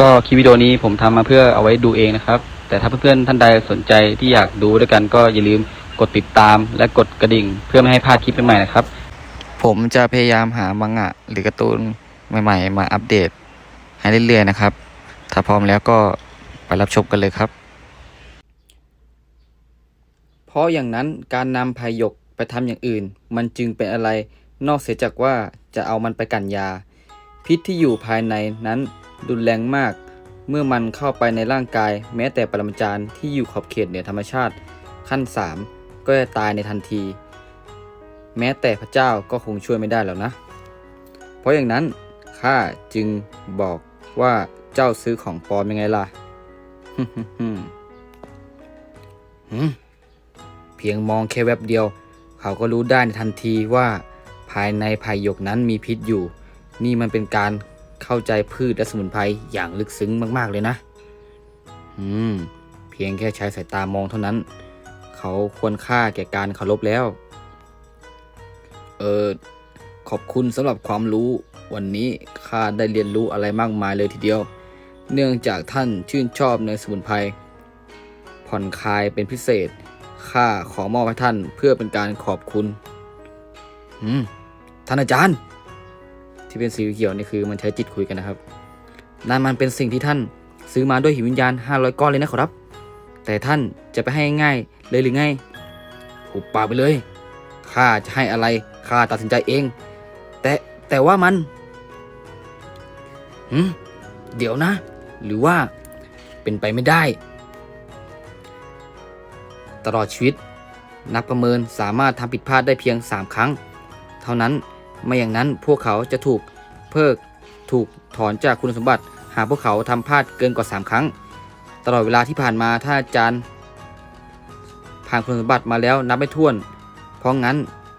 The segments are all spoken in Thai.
ก็คลิปวิดีโอนี้ผมทำมาเพื่อเอาไว้ดูเองนะครับ แต่ถ้าเพื่อนๆท่านใดสนใจที่อยากดูด้วยกันก็อย่าลืมกดติดตามและกดกระดิ่ง เพื่อไม่ให้พลาดคลิปใหม่ๆนะครับ ผมจะพยายามหามังงะหรือการ์ตูนใหม่ ๆ มาอัปเดต ให้เรื่อยๆนะครับ ถ้าพร้อมแล้วก็ไปรับชมกันเลยครับ เพราะอย่างนั้นการนำพายกไปทำอย่างอื่น มันจึงเป็นอะไรนอกเสียจากว่าจะเอามันไปกันยา พิษที่อยู่ภายในนั้น รุนแรงมาก เมื่อมันเข้าไปในร่างกาย แม้แต่ปรมาจารย์ที่อยู่ขอบเขตเหนือธรรมชาติ ขั้น 3 ก็จะตายในทันที แม้แต่พระเจ้าก็คงช่วยไม่ได้แล้วนะ เพราะอย่างนั้นข้าจึงบอกว่าเจ้าซื้อของปลอมยังไงล่ะเพียงมองแค่แวบเดียว เขาก็รู้ได้ในทันทีว่าภายในภายหยกนั้นมีพิษอยู่ นี่มันเป็นการ เข้าใจพืชและสมุนไพรอย่างลึกซึ้งมากๆเลยนะ อืม เพียงแค่ใช้สายตามองเท่านั้น เขาควรค่าแก่การเคารพแล้ว เออขอบคุณสำหรับความรู้วันนี้ข้าได้เรียนรู้อะไรมากมายเลยทีเดียว เนื่องจากท่านชื่นชอบในสมุนไพรผ่อนคลายเป็นพิเศษข้าขอมอบให้ท่านเพื่อเป็นการขอบคุณ อืม ท่านอาจารย์ ที่เป็นสีเขียวนี่คือมันใช้จิตคุยกันนะครับนั่นมันเป็นสิ่งที่ท่านซื้อมาด้วยหิววิญญาณ 500 ก้อนเลยนะขอรับ แต่ท่านจะไปให้ง่ายเลยหรือไงหุบปากไปเลยข้าจะให้อะไรข้าตัดสินใจเอง แต่แต่ว่ามันหืมเดี๋ยวนะ หรือว่าเป็นไปไม่ได้ ตลอดชีวิต นักประเมินสามารถทำผิดพลาดได้เพียง 3 ครั้ง เท่านั้น ไม่อย่างนั้นพวกเขาจะถูกเพิกถูกถอนจากคุณสมบัติ หากพวกเขาทำพลาดเกินกว่า 3 ครั้ง ตลอดเวลาที่ผ่านมาถ้าอาจารย์ผ่านคุณสมบัติมาแล้วนับไม่ถ้วน เพราะงั้น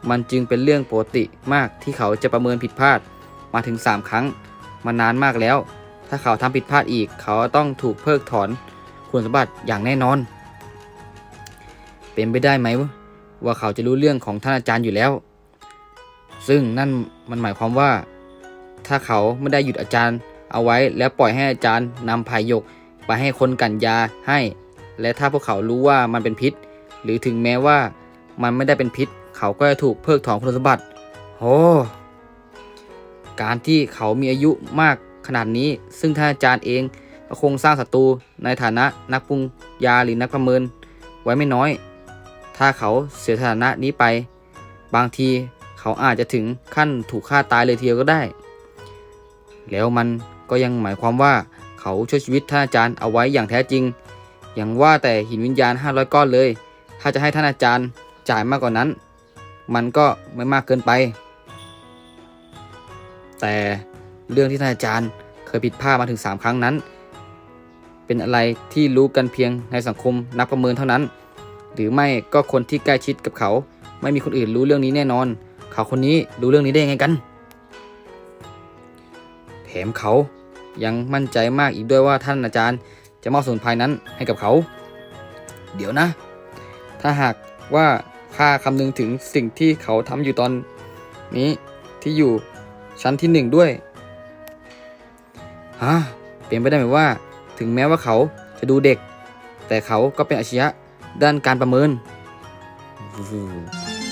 มันจึงเป็นเรื่องปกติมากที่เขาจะประเมินผิดพลาดมาถึง 3 ครั้ง มานานมากแล้ว ถ้าเขาทำผิดพลาดอีก เขาต้องถูกเพิกถอนคุณสมบัติอย่างแน่นอน เป็นไปได้ไหมว่าเขาจะรู้เรื่องของท่านอาจารย์อยู่แล้ว ซึ่งนั่นมันหมายความว่า ถ้าเขาไม่ได้หยุดอาจารย์เอาไว้แล้วปล่อยให้อาจารย์นำพายกไปให้คนกันยาให้ และถ้าพวกเขารู้ว่ามันเป็นพิษ หรือถึงแม้ว่ามันไม่ได้เป็นพิษ เขาก็จะถูกเพิกถอนคุณสมบัติโอ้การที่เขามีอายุมากขนาดนี้ ซึ่งท่านอาจารย์เองก็คงสร้างศัตรูในฐานะนักปรุงยาหรือนักประเมินไว้ไม่น้อย ถ้าเขาเสียสถานะนี้ไป บางที เขาอาจจะถึงขั้นถูกฆ่าตายเลยทีเดียวก็ได้ แล้วมันก็ยังหมายความว่าเขาช่วยชีวิตท่านอาจารย์เอาไว้อย่างแท้จริง อย่างว่าแต่หินวิญญาณ 500 ก้อนเลย ถ้าจะให้ท่านอาจารย์จ่ายมากกว่านั้น มันก็ไม่มากเกินไป แต่เรื่องที่ท่านอาจารย์เคยผิดพลาดมาถึง 3 ครั้งนั้น เป็นอะไรที่รู้กันเพียงในสังคมนักประเมินเท่านั้น หรือไม่ก็คนที่ใกล้ชิดกับเขา ไม่มีคนอื่นรู้เรื่องนี้แน่นอน เขาคนนี้รู้เรื่องนี้ได้ยังไงกันแถมเขายังมั่นใจมากอีกด้วยว่าท่านอาจารย์จะมอบสมุนไพรนั้นให้กับเขา เดี๋ยวนะ ถ้าหากว่าข้าคำนึงถึงสิ่งที่เขาทำอยู่ตอนนี้ที่อยู่ชั้นที่หนึ่งด้วยฮะเป็นไปได้ไหมว่า ถึงแม้ว่าเขาจะดูเด็ก แต่เขาก็เป็นอาชีพด้านการประเมิน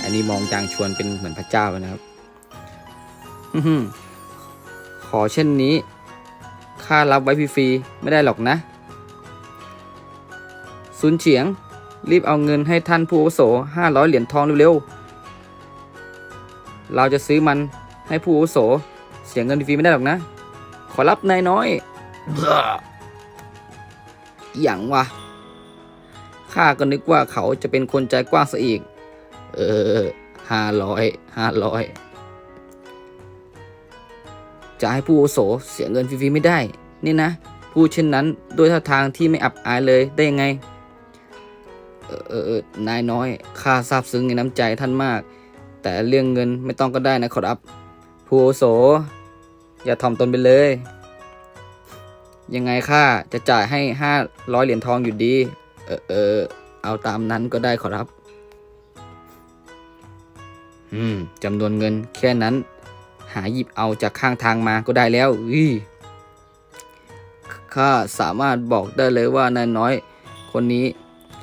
อันนี้มองจางชวนเป็นเหมือนพระเจ้าเลยนะครับหือขอเช่นนี้ข้ารับไว้ฟรีๆไม่ได้หรอกนะซุนเฉียง รีบเอาเงินให้ท่านผู้อาวุโสห้าร้อยเหรียญทองเร็วๆ เราจะซื้อมันให้ผู้อาวุโส เสียเงินฟรีไม่ได้หรอกนะ ขอรับนายน้อยอย่างวะข้าก็นึกว่าเขาจะเป็นคนใจกว้างซะอีก เออห้าร้อยห้าร้อยจะให้ผู้อโสเสียเงินฟรีๆไม่ได้ นี่นะพูดเช่นนั้นด้วยท่าทางที่ไม่อับอายเลยได้ยังไง เออเออนายน้อยข้าซาบซึ้งในน้ำใจท่านมาก แต่เรื่องเงินไม่ต้องก็ได้นะขอรับผู้อโส อย่าถ่อมตนไปเลย ยังไงข้าจะจ่ายให้ห้าร้อยเหรียญทองอยู่ดี เออเออเอาตามนั้นก็ได้ขอรับ อืมจำนวนเงินแค่นั้น หาหยิบเอาจากข้างทางมาก็ได้แล้วอุ้ยข้าสามารถบอกได้เลยว่านายน้อย คนนี้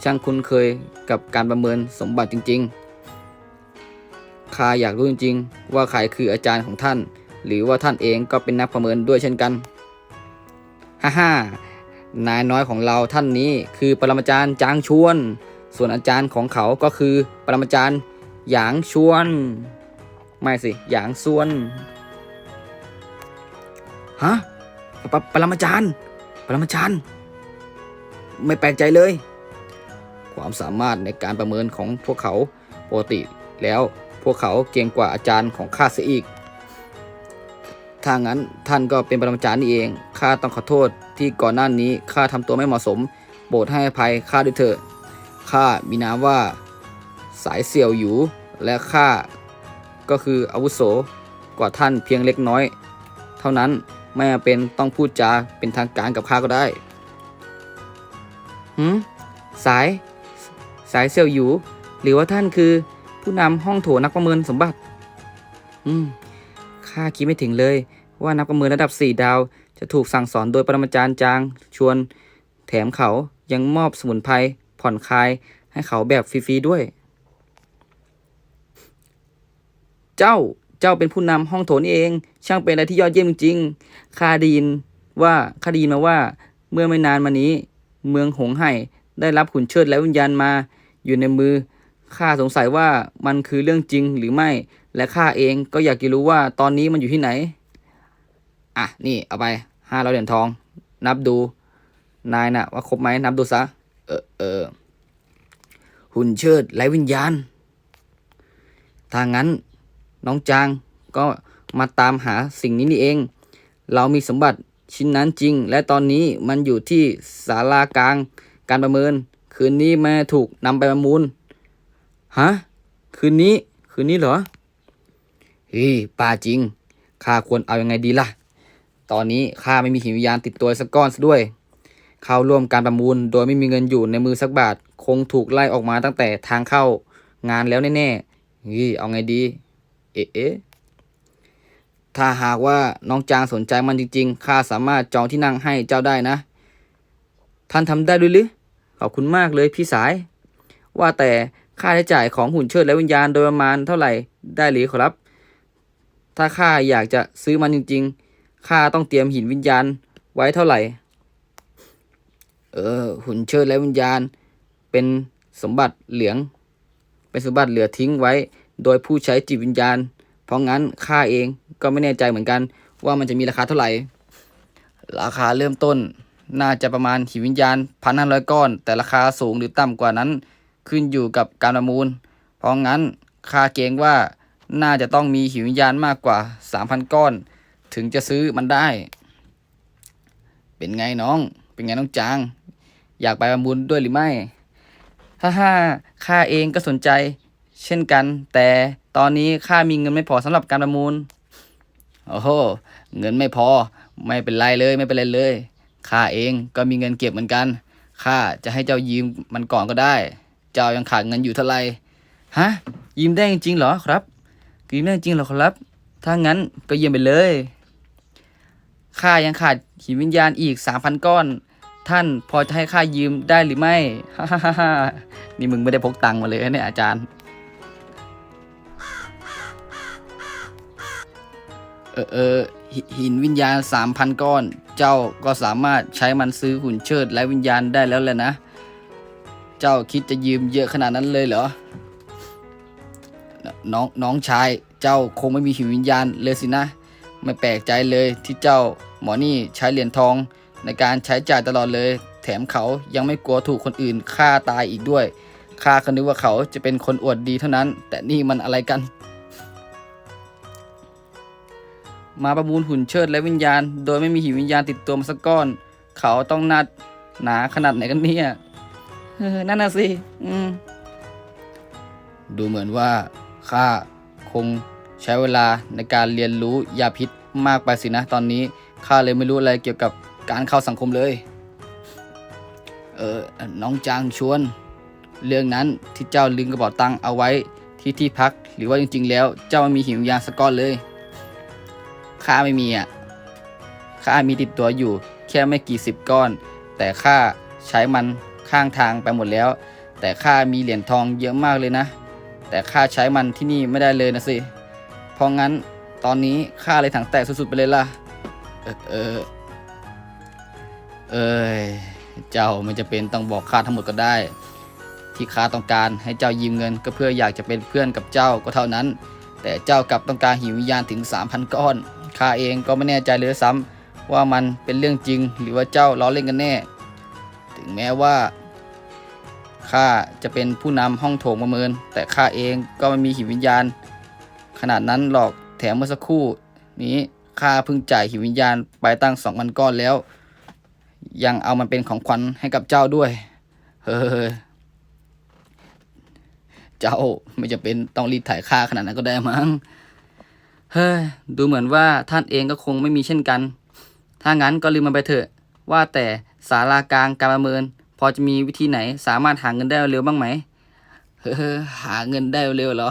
ช่างคุ้นเคยกับการประเมินสมบัติจริง ๆ ข้าอยากรู้จริง ๆ ว่าใครคืออาจารย์ของท่าน หรือว่าท่านเองก็เป็นนักประเมินด้วยเช่นกัน ฮ่าฮ่านายน้อยของเราท่านนี้คือปรมาจารย์จางชวน ส่วนอาจารย์ของเขาก็คือปรมาจารย์ หยางชวน ไม่สิ หยางส่วน ฮะปรปรมาจารย์ ปรมาจารย์ ไม่แปลกใจเลย ความสามารถในการประเมินของพวกเขาปกติ แล้วพวกเขาเก่งกว่าอาจารย์ของข้าเสียอีก ถ้างั้นท่านก็เป็นปรมาจารย์นี่เอง ข้าต้องขอโทษที่ก่อนหน้านี้ข้าทำตัวไม่เหมาะสม โปรดให้อภัยข้าด้วยเถิดข้ามีนามว่า สายเสี่ยวหยูและข้าก็คืออาวุโสกว่าท่านเพียงเล็กน้อย เท่านั้นไม่เป็นต้องพูดจาเป็นทางการกับข้าก็ได้หืมสายสายเสี่ยวหยูหรือว่าท่านคือผู้นำห้องโถนักประเมินสมบัติ อืมข้าคิดไม่ถึงเลย ว่านักประเมินระดับ4ดาว จะถูกสั่งสอนโดยปรมาจารย์จาง ชวน แถมเขายังมอบสมุนไพรผ่อนคลายให้เขาแบบฟรีๆด้วย เจ้าเจ้าเป็นผู้นำห้องโถนี่เอง ช่างเป็นอะไรที่ยอดเยี่ยมจริงๆข้าดีนว่าข้าดีนมาว่า เมื่อไม่นานมานี้ เมืองหงไห่ได้รับขุนเชิดและวิญญาณมาอยู่ในมือข้าสงสัยว่ามันคือเรื่องจริงหรือไม่ และข้าเองก็อยากจะรู้ว่าตอนนี้มันอยู่ที่ไหน อะ นี่เอาไปห้าร้อยเหรียญทอง นับดู นายน่ะ ว่าครบไหมนับดูซะ เออเออหุ่นเชิดไร้วิญญาณถ้างั้น น้องจางก็มาตามหาสิ่งนี้นี่เอง เรามีสมบัติชิ้นนั้นจริง และตอนนี้มันอยู่ที่ศาลากลาง การประเมิน คืนนี้มาถูกนำไปประมูลฮะคืนนี้คืนนี้เหรอเฮ้ยป่าจริงข้าควรเอายังไงดีล่ะ ตอนนี้ข้าไม่มีหินวิญญาณติดตัวสักก้อนซะด้วย เข้าร่วมการประมูลโดยไม่มีเงินอยู่ในมือสักบาท คงถูกไล่ออกมาตั้งแต่ทางเข้างานแล้วแน่ๆเฮ้ยเอาไงดี เอ๊ะเอ๊ะถ้าหากว่าน้องจางสนใจมันจริงๆ ข้าสามารถจองที่นั่งให้เจ้าได้นะ ท่านทำได้ด้วยหรือ ขอบคุณมากเลยพี่สาย ว่าแต่ค่าใช้จ่ายของหุ่นเชิดและวิญญาณโดยประมาณเท่าไหร่ได้หรือขอรับ ถ้าข้าอยากจะซื้อมันจริงๆ ข้าต้องเตรียมหินวิญญาณไว้เท่าไหร่ เออ หุ่นเชิดและวิญญาณ เป็นสมบัติเหลือง เป็นสมบัติเหลือทิ้งไว้ โดยผู้ใช้จิตวิญญาณ เพราะงั้นข้าเองก็ไม่แน่ใจเหมือนกัน ว่ามันจะมีราคาเท่าไหร่ ราคาเริ่มต้น น่าจะประมาณหินวิญญาณพันห้าร้อยก้อน แต่ราคาสูงหรือต่ำกว่านั้น ขึ้นอยู่กับการประมูล เพราะงั้นข้าเกรงว่าน่าจะต้องมีหิววิญญาณมากกว่า 3,000 ก้อน ถึงจะซื้อมันได้ เป็นไงน้อง เป็นไงน้องจาง อยากไปประมูลด้วยหรือไม่ฮ่าฮ่าข้าเองก็สนใจ เช่นกัน แต่ตอนนี้ข้ามีเงินไม่พอสำหรับการประมูล โอ้โห เงินไม่พอ ไม่เป็นไรเลยไม่เป็นไรเลย ข้าเองก็มีเงินเก็บเหมือนกัน ข้าจะให้เจ้ายืมมันก่อนก็ได้ เจ้ายังขาดเงินอยู่เท่าไหร่ ฮะ ยืมได้จริงๆเหรอครับ ยืมได้จริงเหรอครับ ถ้างั้นก็ยืมไปเลย ข้ายังขาดหินวิญญาณอีกสามพันก้อน ท่านพอจะให้ข้ายืมได้หรือไม่ ฮ่าฮ่าฮ่าฮ่านี่มึงไม่ได้พกตังค์มาเลยนะเนี่ยอาจารย์ เออเออหินวิญญาณสามพันก้อน เจ้าก็สามารถใช้มันซื้อหุ่นเชิดและวิญญาณได้แล้วแหละนะ เจ้าคิดจะยืมเยอะขนาดนั้นเลยเหรอ น้องน้องชายเจ้าคงไม่มีหิววิญญาณเลยสินะ ไม่แปลกใจเลยที่เจ้าหมอนี่ใช้เหรียญทองในการใช้จ่ายตลอดเลย แถมเขายังไม่กลัวถูกคนอื่นฆ่าตายอีกด้วยข้าก็นึกว่าเขาจะเป็นคนอวดดีเท่านั้น แต่นี่มันอะไรกัน มาประมูลหุ่นเชิดและวิญญาณ โดยไม่มีหิววิญญาณติดตัวมาสักก้อน เขาต้องนัดหนาขนาดไหนกันเนี่ยนั่นน่ะสิอืมดูเหมือนว่าข้าคงใช้เวลาในการเรียนรู้ยาพิษมากไปสินะ ตอนนี้ข้าเลยไม่รู้อะไรเกี่ยวกับการเข้าสังคมเลย เออ น้องจางชวน เรื่องนั้นที่เจ้าลืมกระเป๋าตังค์เอาไว้ที่ที่พัก หรือว่าจริง ๆ แล้ว เจ้าไม่มีหิวยาสักก้อนเลย ข้าไม่มีอะข้ามีติดตัวอยู่แค่ไม่กี่สิบก้อน แต่ข้าใช้มันข้างทางไปหมดแล้ว แต่ข้ามีเหรียญทองเยอะมากเลยนะ แต่ข้าใช้มันที่นี่ไม่ได้เลยนะสิเพราะงั้นตอนนี้ข้าเลยถังแตกสุดๆไปเลยล่ะ เออเออเอ้ยเจ้าไม่จะเป็นต้องบอกข้าทั้งหมดก็ได้ ที่ข้าต้องการให้เจ้ายืมเงิน ก็เพื่ออยากจะเป็นเพื่อนกับเจ้าก็เท่านั้น แต่เจ้ากลับต้องการหิววิญญาณถึง 3,000 ก้อน ข้าเองก็ไม่แน่ใจเลยด้วยซ้ำว่ามันเป็นเรื่องจริงหรือว่าเจ้าล้อเล่นกันแน่ ถึงแม้ว่าข้าจะเป็นผู้นำห้องโถงประเมิน แต่ข้าเองก็ไม่มีหิววิญญาณ ขนาดนั้นหรอกแถมเมื่อสักครู่นี้ข้าเพิ่งจ่ายหิววิญญาณไปตั้ง2,000ก้อนแล้ว ยังเอามันเป็นของขวัญให้กับเจ้าด้วย เฮ้ยเจ้าไม่จะเป็นต้องรีดถ่ายค่าขนาดนั้นก็ได้มั้ง เฮ้ยดูเหมือนว่าท่านเองก็คงไม่มีเช่นกัน ถ้างั้นก็ลืมมันไปเถอะ ว่าแต่สารากลางการประเมิน พอจะมีวิธีไหนสามารถหาเงินได้เร็วบ้างไหมเฮ้ยหาเงินได้เร็วเหรอ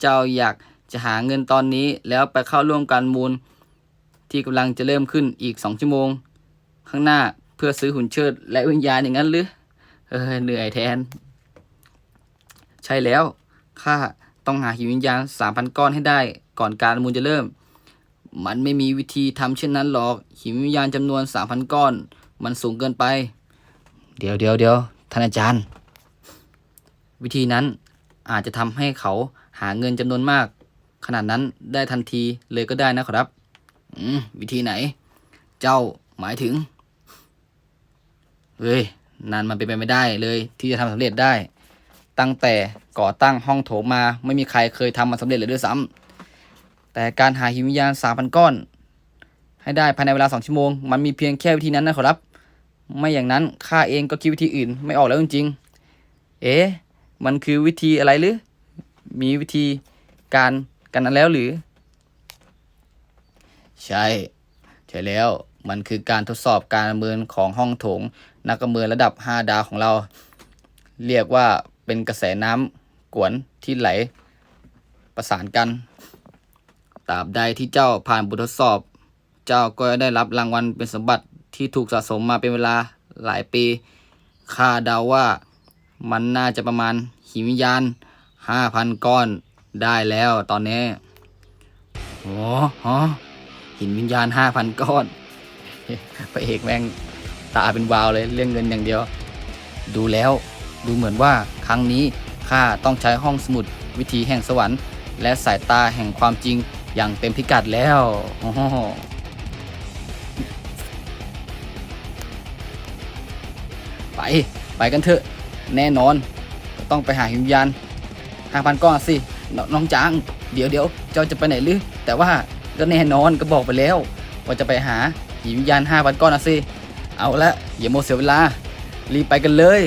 เจ้าอยากจะหาเงินตอนนี้แล้วไปเข้าร่วมการมูล ที่กำลังจะเริ่มขึ้นอีกสองชั่วโมง ข้างหน้าเพื่อซื้อหุ่นเชิดและวิญญาณอย่างนั้นหรือเออเหนื่อยแทน ใช่แล้วข้า ต้องหาหิววิญญาณสามพันก้อนให้ได้ ก่อนการมูลจะเริ่ม มันไม่มีวิธีทำเช่นนั้นหรอก หิววิญญาณจำนวนสามพันก้อน มันสูงเกินไป เดี๋ยวเดี๋ยวเดี๋ยวท่านอาจารย์ วิธีนั้นอาจจะทำให้เขาหาเงินจำนวนมาก ขนาดนั้นได้ทันทีเลยก็ได้นะครับ อืมวิธีไหน เจ้าหมายถึงเฮ้ยนั่นมันเป็นไปไม่ได้เลย ที่จะทำสำเร็จได้ ตั้งแต่ก่อตั้งห้องโถงมาไม่มีใครเคยทำมันสำเร็จเลยด้วยซ้ำแต่การหาหิววิญญาณสามพันก้อน ให้ได้ภายในเวลาสองชั่วโมง มันมีเพียงแค่วิธีนั้นนะขอรับ ไม่อย่างนั้นข้าเองก็คิดวิธีอื่นไม่ออกแล้วจริงๆ เอ๊ะมันคือวิธีอะไรหรือ มีวิธีการกันนั้นแล้วหรือ ใช่ ใช่แล้วมันคือการทดสอบการประเมินของห้องโถง นักประเมินระดับ 5 ดาวของเรา เรียกว่า เป็นกระแสน้ำกวนที่ไหลประสานกันตราบใดที่เจ้าผ่านบททดสอบ เจ้าก็ได้รับรางวัลเป็นสมบัติที่ถูกสะสมมาเป็นเวลาหลายปีข้าเดาว่ามันน่าจะประมาณหิมวิญญาณ5,000ก้อนได้แล้วตอนนี้โอ้โหหินวิญญาณ5,000ก้อน พระเอกแม่งตาเป็นวาวเลยเรื่องเงินอย่างเดียว ดูแล้ว ดูเหมือนว่าครั้งนี้ข้าต้องใช้ห้องสมุดวิธีแห่งสวรรค์ และสายตาแห่งความจริงอย่างเต็มพิกัดแล้วโอ้โหไป ไปกันเถอะ แน่นอน ต้องไปหาหิมยานห้าพันก้อนสินน้องจางเดี๋ยวเดี๋ยวเจ้าจะไปไหนหรือ แต่ว่าก็แน่นอนก็บอกไปแล้ว ว่าจะไปหาหิมยานห้าพันก้อนนะสิ เอาละอย่าโมเสียเวลา รีบไปกันเลย